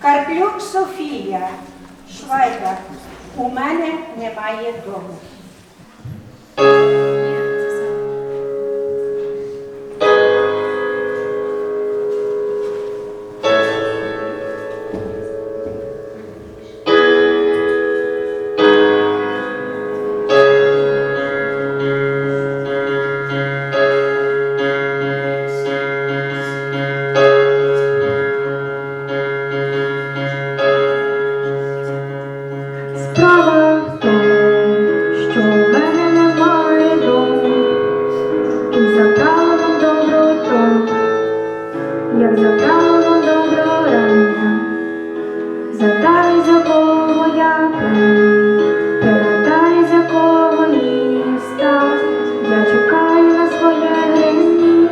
Карплюк Софія, Швайда, у мене немає дому. як завдало добро рання, задай за кого я прийду, передай якого міста, я чекаю на своє грізні,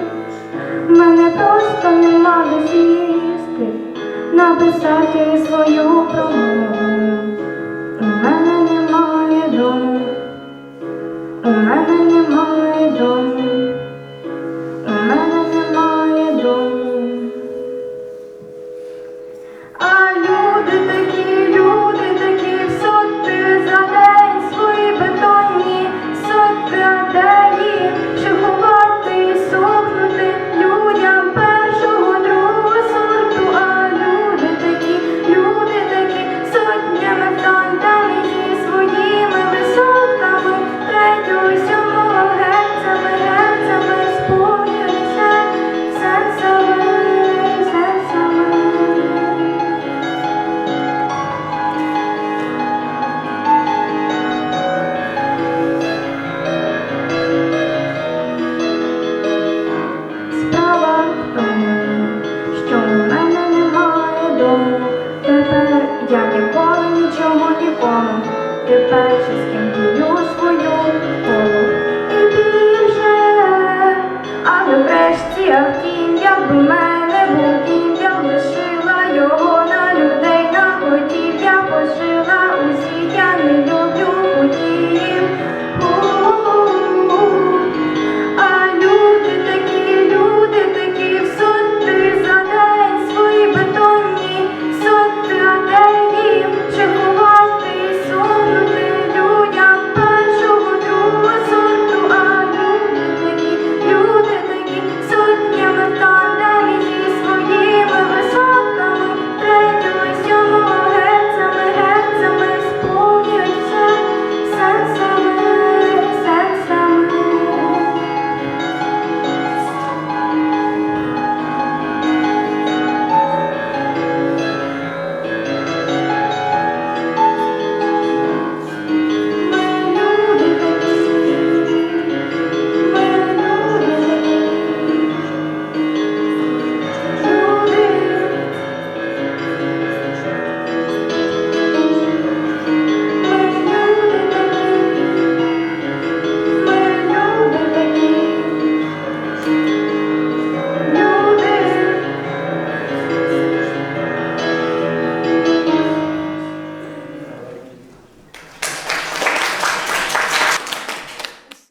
мене просто нема де сісти, написати своє. I нічого нікому, тепер з ким свою.